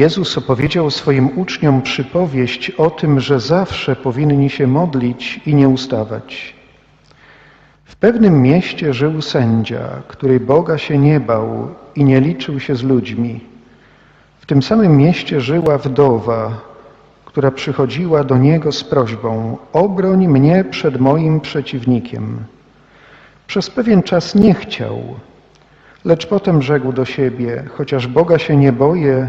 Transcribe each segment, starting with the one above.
Jezus opowiedział swoim uczniom przypowieść o tym, że zawsze powinni się modlić i nie ustawać. W pewnym mieście żył sędzia, który Boga się nie bał i nie liczył się z ludźmi. W tym samym mieście żyła wdowa, która przychodziła do niego z prośbą: Obroń mnie przed moim przeciwnikiem. Przez pewien czas nie chciał, lecz potem rzekł do siebie: Chociaż Boga się nie boję,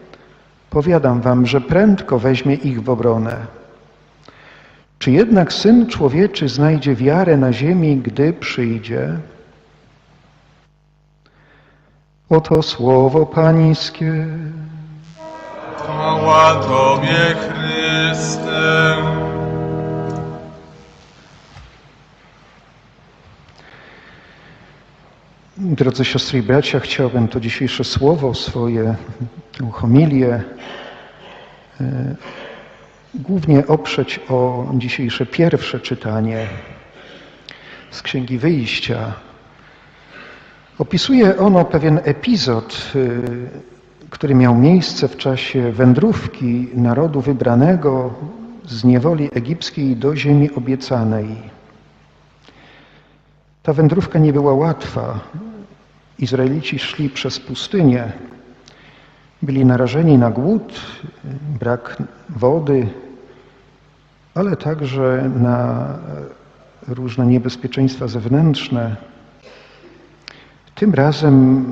Powiadam wam, że prędko weźmie ich w obronę. Czy jednak Syn Człowieczy znajdzie wiarę na ziemi, gdy przyjdzie? Oto słowo Pańskie. Chwała Tobie, Chryste. Drodzy siostry i bracia, chciałbym to dzisiejsze słowo, swoje tę homilię e, głównie oprzeć o dzisiejsze pierwsze czytanie z Księgi Wyjścia. Opisuje ono pewien epizod, e, który miał miejsce w czasie wędrówki narodu wybranego z niewoli egipskiej do ziemi obiecanej. Ta wędrówka nie była łatwa. Izraelici szli przez pustynię, byli narażeni na głód, brak wody, ale także na różne niebezpieczeństwa zewnętrzne. Tym razem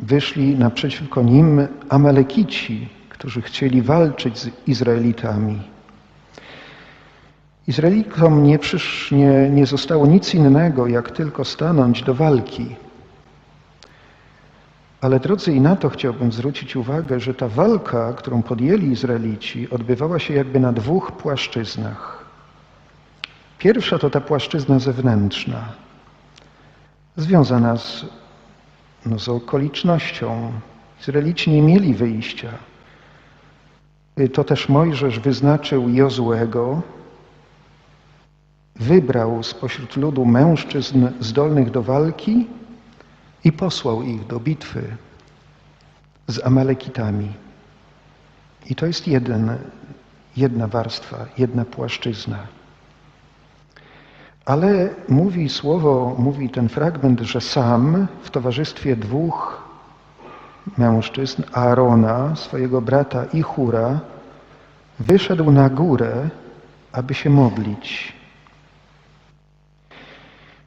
wyszli naprzeciwko nim Amalekici, którzy chcieli walczyć z Izraelitami. Izraelitom nie, przysz, nie, nie zostało nic innego, jak tylko stanąć do walki. Ale drodzy, i na to chciałbym zwrócić uwagę, że ta walka, którą podjęli Izraelici, odbywała się jakby na dwóch płaszczyznach. Pierwsza to ta płaszczyzna zewnętrzna, związana z, no, z okolicznością. Izraelici nie mieli wyjścia. To też Mojżesz wyznaczył Jozłego, wybrał spośród ludu mężczyzn zdolnych do walki i posłał ich do bitwy z Amalekitami. I to jest jeden, jedna warstwa, jedna płaszczyzna. Ale mówi słowo, mówi ten fragment, że sam w towarzystwie dwóch mężczyzn, Aarona, swojego brata i Hura, wyszedł na górę, aby się modlić.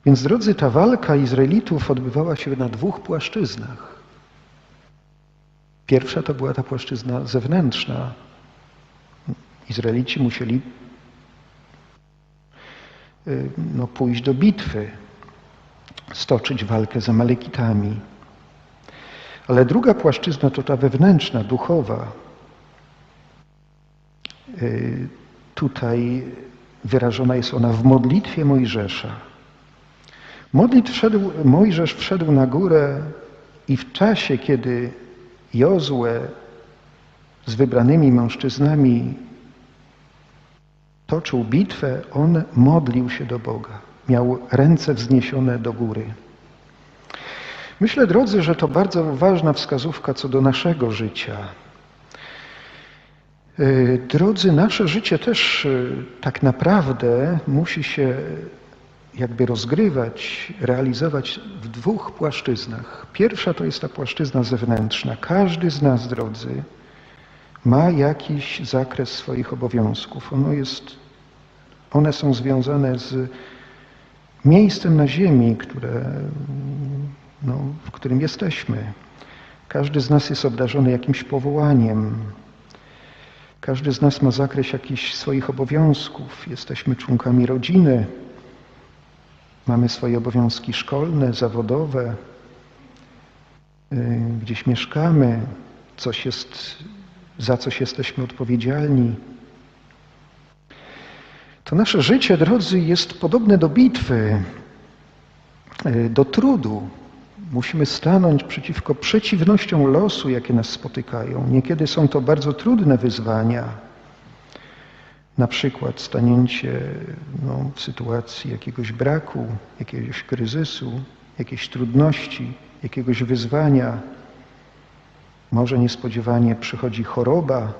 Więc drodzy, ta walka Izraelitów odbywała się na dwóch płaszczyznach. Pierwsza to była ta płaszczyzna zewnętrzna. Izraelici musieli no, pójść do bitwy, stoczyć walkę z Amalekitami. Ale druga płaszczyzna to ta wewnętrzna, duchowa. Tutaj wyrażona jest ona w modlitwie Mojżesza. Modlitw wszedł, Mojżesz wszedł na górę i w czasie, kiedy Jozue z wybranymi mężczyznami toczył bitwę, on modlił się do Boga. Miał ręce wzniesione do góry. Myślę, drodzy, że to bardzo ważna wskazówka co do naszego życia. Drodzy, nasze życie też tak naprawdę musi się jakby rozgrywać, realizować w dwóch płaszczyznach. Pierwsza to jest ta płaszczyzna zewnętrzna. Każdy z nas, drodzy, ma jakiś zakres swoich obowiązków. Ono jest, one są związane z miejscem na ziemi, które, no, w którym jesteśmy. Każdy z nas jest obdarzony jakimś powołaniem. Każdy z nas ma zakres jakichś swoich obowiązków. Jesteśmy członkami rodziny, Mamy swoje obowiązki szkolne, zawodowe, gdzieś mieszkamy, coś jest za coś jesteśmy odpowiedzialni. To nasze życie, drodzy, jest podobne do bitwy, e, do trudu. Musimy stanąć przeciwko przeciwnościom losu, jakie nas spotykają. Niekiedy są to bardzo trudne wyzwania. Na przykład stanięcie no, w sytuacji jakiegoś braku, jakiegoś kryzysu, jakiejś trudności, jakiegoś wyzwania. Może niespodziewanie przychodzi choroba,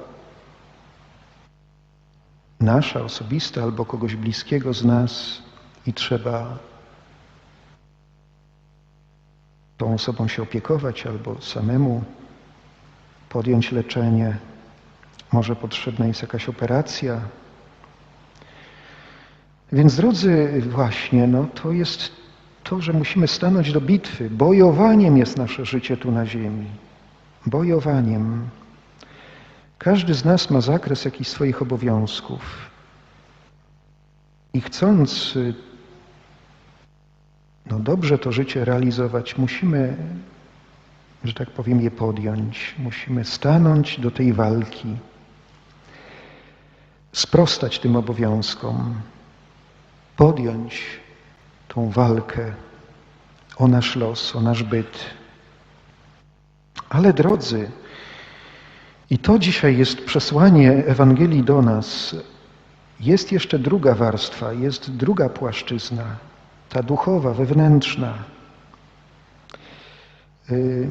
nasza, osobista albo kogoś bliskiego z nas i trzeba tą osobą się opiekować albo samemu podjąć leczenie. Może potrzebna jest jakaś operacja. Więc drodzy, właśnie, no to jest to, że musimy stanąć do bitwy. Bojowaniem jest nasze życie tu na ziemi. Bojowaniem. Każdy z nas ma zakres jakichś swoich obowiązków. I chcąc no dobrze to życie realizować, musimy, że tak powiem, je podjąć. Musimy stanąć do tej walki, sprostać tym obowiązkom, podjąć tą walkę o nasz los, o nasz byt. Ale drodzy, i to dzisiaj jest przesłanie Ewangelii do nas. Jest jeszcze druga warstwa, jest druga płaszczyzna, ta duchowa, wewnętrzna. Y,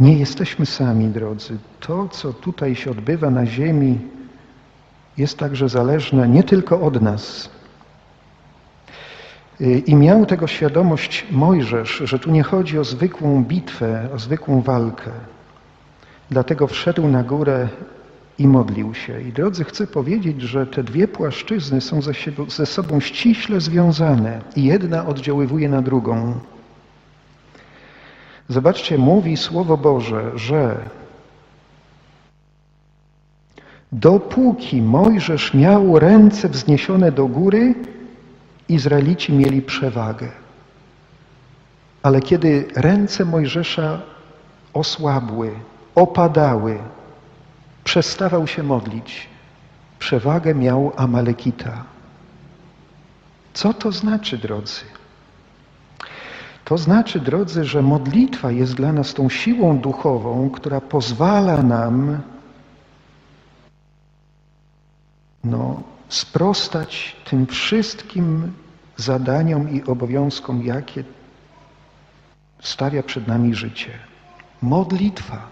Nie jesteśmy sami, drodzy. To, co tutaj się odbywa na ziemi, jest także zależne nie tylko od nas. Y, I miał tego świadomość Mojżesz, że tu nie chodzi o zwykłą bitwę, o zwykłą walkę. Dlatego wszedł na górę i modlił się. I drodzy, chcę powiedzieć, że te dwie płaszczyzny są ze, siebie, ze sobą ściśle związane i jedna oddziaływuje na drugą. Zobaczcie, mówi Słowo Boże, że dopóki Mojżesz miał ręce wzniesione do góry, Izraelici mieli przewagę. Ale kiedy ręce Mojżesza osłabły, opadały, przestawał się modlić. Przewagę miał Amalekita. Co to znaczy, drodzy? To znaczy, drodzy, że modlitwa jest dla nas tą siłą duchową, która pozwala nam no, sprostać tym wszystkim zadaniom i obowiązkom, jakie stawia przed nami życie. Modlitwa.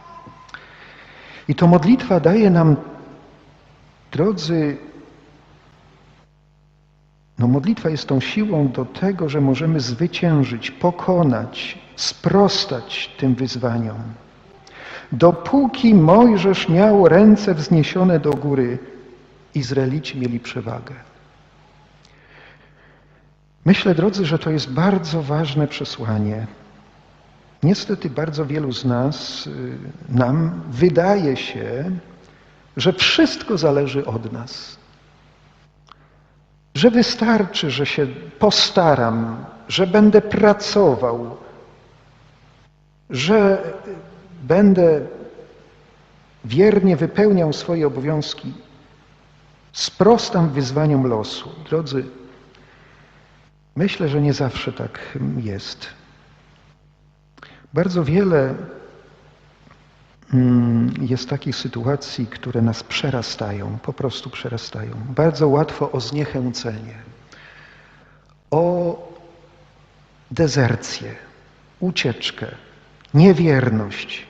I to modlitwa daje nam, drodzy, no modlitwa jest tą siłą do tego, że możemy zwyciężyć, pokonać, sprostać tym wyzwaniom. Dopóki Mojżesz miał ręce wzniesione do góry, Izraelici mieli przewagę. Myślę, drodzy, że to jest bardzo ważne przesłanie. Niestety bardzo wielu z nas, y, nam wydaje się, że wszystko zależy od nas. Że wystarczy, że się postaram, że będę pracował, że będę wiernie wypełniał swoje obowiązki, sprostam wyzwaniom losu. Drodzy, myślę, że nie zawsze tak jest. Bardzo wiele mm, jest takich sytuacji, które nas przerastają, po prostu przerastają. Bardzo łatwo o zniechęcenie, o dezercję, ucieczkę, niewierność,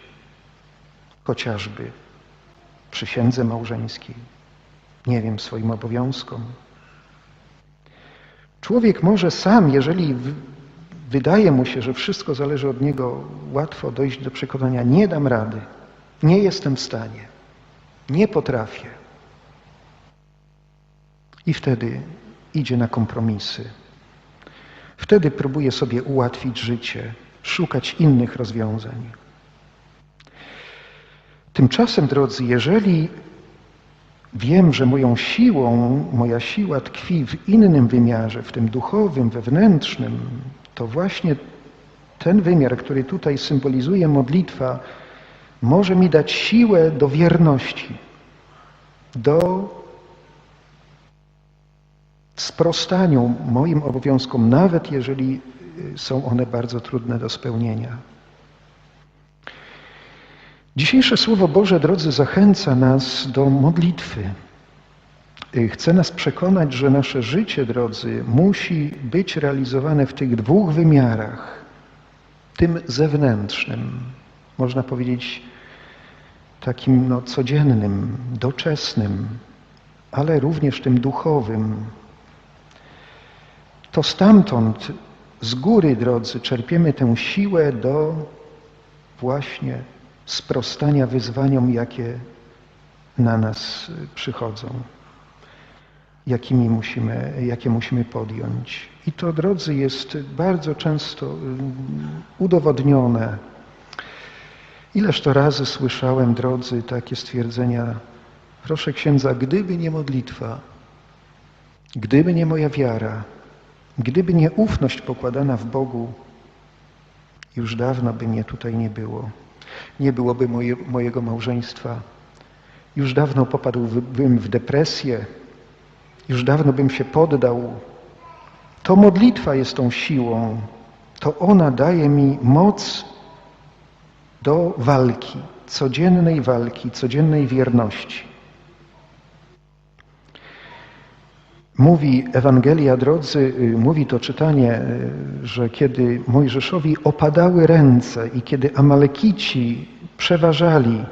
chociażby przysiędze małżeńskiej, nie wiem, swoim obowiązkom. Człowiek może sam, jeżeli wydaje mu się, że wszystko zależy od niego, łatwo dojść do przekonania, nie dam rady, nie jestem w stanie, nie potrafię. I wtedy idzie na kompromisy. Wtedy próbuje sobie ułatwić życie, szukać innych rozwiązań. Tymczasem, drodzy, jeżeli wiem, że moją siłą, moja siła tkwi w innym wymiarze, w tym duchowym, wewnętrznym, to właśnie ten wymiar, który tutaj symbolizuje modlitwa, może mi dać siłę do wierności, do sprostaniu moim obowiązkom, nawet jeżeli są one bardzo trudne do spełnienia. Dzisiejsze Słowo Boże, drodzy, zachęca nas do modlitwy. Y, Chce nas przekonać, że nasze życie, drodzy, musi być realizowane w tych dwóch wymiarach. Tym zewnętrznym, można powiedzieć takim no, codziennym, doczesnym, ale również tym duchowym. To stamtąd, z góry, drodzy, czerpiemy tę siłę do właśnie sprostania wyzwaniom, jakie na nas przychodzą jakimi musimy, jakie musimy podjąć. I to, drodzy, jest bardzo często mm, udowodnione. Ileż to razy słyszałem, drodzy, takie stwierdzenia, proszę księdza, gdyby nie modlitwa, gdyby nie moja wiara, gdyby nie ufność pokładana w Bogu, już dawno by mnie tutaj nie było. Nie byłoby moje, mojego małżeństwa. Już dawno popadłbym w depresję, już dawno bym się poddał. To modlitwa jest tą siłą. To ona daje mi moc do walki, codziennej walki, codziennej wierności. Mówi Ewangelia, drodzy, y, mówi to czytanie, y, że kiedy Mojżeszowi opadały ręce i kiedy Amalekici przeważali,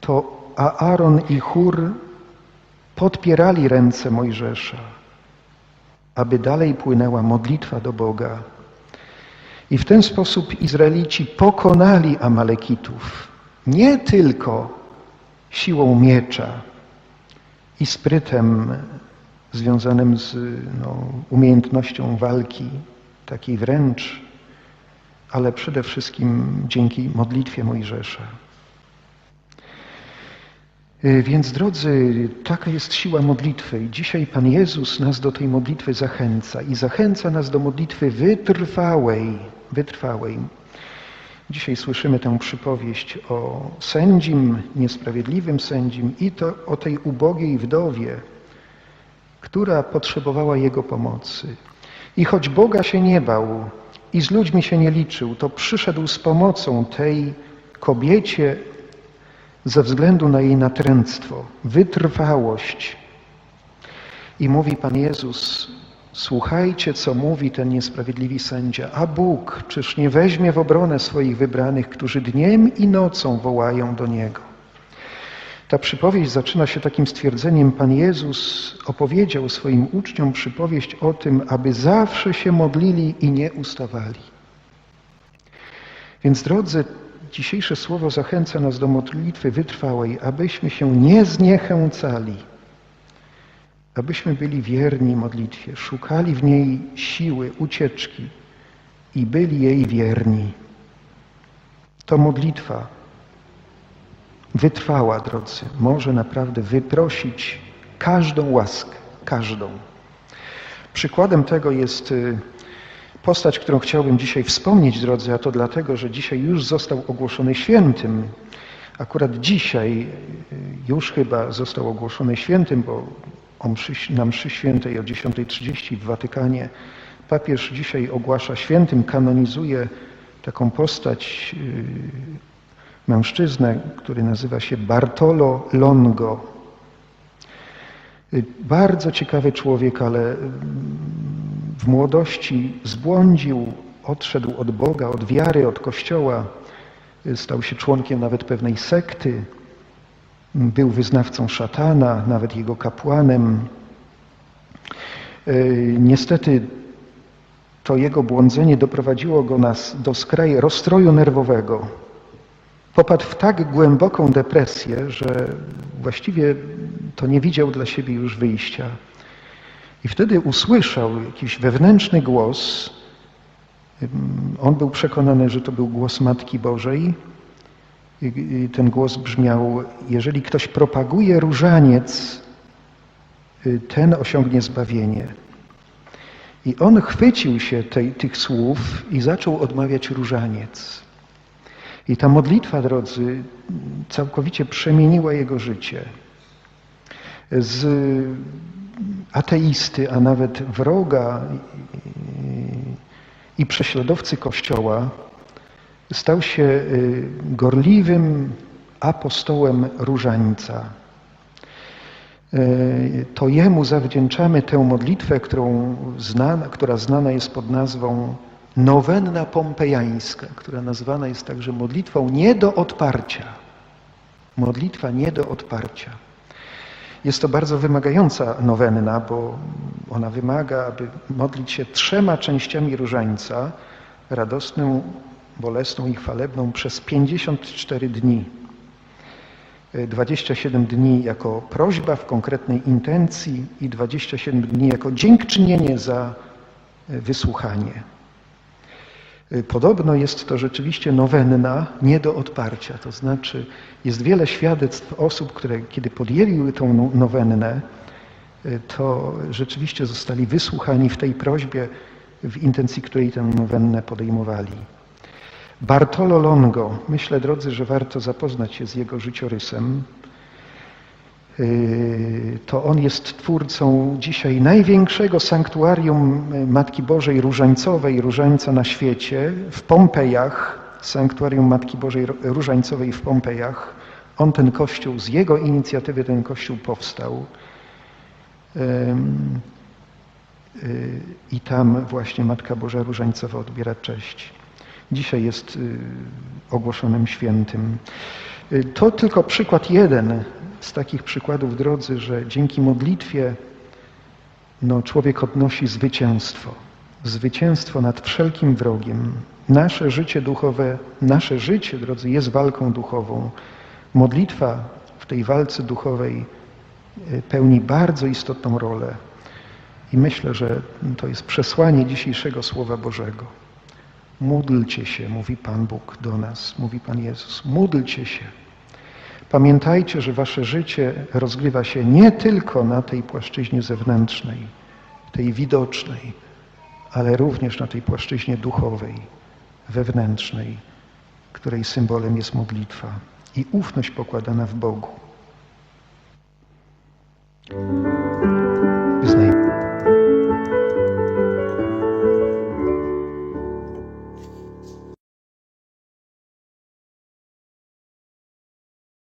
to Aaron i Chór podpierali ręce Mojżesza, aby dalej płynęła modlitwa do Boga. I w ten sposób Izraelici pokonali Amalekitów nie tylko siłą miecza i sprytem związanym z no, umiejętnością walki, takiej wręcz, ale przede wszystkim dzięki modlitwie Mojżesza. Y, Więc drodzy, taka jest siła modlitwy dzisiaj Pan Jezus nas do tej modlitwy zachęca i zachęca nas do modlitwy wytrwałej, wytrwałej. Dzisiaj słyszymy tę przypowieść o sędzim, niesprawiedliwym sędzim i to o tej ubogiej wdowie, która potrzebowała Jego pomocy. I choć Boga się nie bał i z ludźmi się nie liczył, to przyszedł z pomocą tej kobiecie ze względu na jej natręctwo, wytrwałość. I mówi Pan Jezus, słuchajcie, co mówi ten niesprawiedliwy sędzia, a Bóg czyż nie weźmie w obronę swoich wybranych, którzy dniem i nocą wołają do Niego. Ta przypowieść zaczyna się takim stwierdzeniem, Pan Jezus opowiedział swoim uczniom przypowieść o tym, aby zawsze się modlili i nie ustawali. Więc drodzy, dzisiejsze słowo zachęca nas do modlitwy wytrwałej, abyśmy się nie zniechęcali, abyśmy byli wierni modlitwie, szukali w niej siły, ucieczki i byli jej wierni. To modlitwa wytrwała, drodzy, może naprawdę wyprosić każdą łaskę, każdą. Przykładem tego jest y, postać, którą chciałbym dzisiaj wspomnieć, drodzy, a to dlatego, że dzisiaj już został ogłoszony świętym. Akurat dzisiaj y, już chyba został ogłoszony świętym, bo na mszy świętej o 10.30 w Watykanie papież dzisiaj ogłasza świętym, kanonizuje taką postać, y, mężczyznę, który nazywa się Bartolo Longo. Y, Bardzo ciekawy człowiek, ale w młodości zbłądził, odszedł od Boga, od wiary, od Kościoła. Y, Stał się członkiem nawet pewnej sekty. Był wyznawcą szatana, nawet jego kapłanem. Y, Niestety to jego błądzenie doprowadziło go nas do skraju rozstroju nerwowego. Popadł w tak głęboką depresję, że właściwie to nie widział dla siebie już wyjścia. I wtedy usłyszał jakiś wewnętrzny głos. On był przekonany, że to był głos Matki Bożej. I ten głos brzmiał: Jeżeli ktoś propaguje różaniec, ten osiągnie zbawienie. I on chwycił się tej, tych słów i zaczął odmawiać różaniec. I ta modlitwa, drodzy, całkowicie przemieniła jego życie. Z ateisty, a nawet wroga i prześladowcy Kościoła stał się y, gorliwym apostołem różańca. Y, To jemu zawdzięczamy tę modlitwę, którą znana, która znana jest pod nazwą Nowenna Pompejańska, która nazwana jest także modlitwą nie do odparcia. Modlitwa nie do odparcia. Jest to bardzo wymagająca nowenna, bo ona wymaga, aby modlić się trzema częściami różańca, radosną, bolesną i chwalebną przez 54 dni. 27 dni jako prośba w konkretnej intencji i 27 dni jako dziękczynienie za wysłuchanie. Podobno jest to rzeczywiście nowenna nie do odparcia, to znaczy jest wiele świadectw osób, które kiedy podjęły tą nowennę, to rzeczywiście zostali wysłuchani w tej prośbie, w intencji której tę nowennę podejmowali. Bartolo Longo, myślę drodzy, że warto zapoznać się z jego życiorysem. To on jest twórcą dzisiaj największego sanktuarium Matki Bożej Różańcowej, Różańca na świecie, w Pompejach, sanktuarium Matki Bożej Różańcowej w Pompejach. On ten kościół, z jego inicjatywy ten kościół powstał. Yy, I tam właśnie Matka Boża Różańcowa odbiera cześć. Dzisiaj jest yy, ogłoszonym świętym. Yy, To tylko przykład jeden z takich przykładów, drodzy, że dzięki modlitwie no, człowiek odnosi zwycięstwo. Zwycięstwo nad wszelkim wrogiem. Nasze życie duchowe, nasze życie, drodzy, jest walką duchową. Modlitwa w tej walce duchowej y, pełni bardzo istotną rolę. I myślę, że to jest przesłanie dzisiejszego Słowa Bożego. Módlcie się, mówi Pan Bóg do nas, mówi Pan Jezus. Módlcie się. Pamiętajcie, że wasze życie rozgrywa się nie tylko na tej płaszczyźnie zewnętrznej, tej widocznej, ale również na tej płaszczyźnie duchowej, wewnętrznej, której symbolem jest modlitwa i ufność pokładana w Bogu.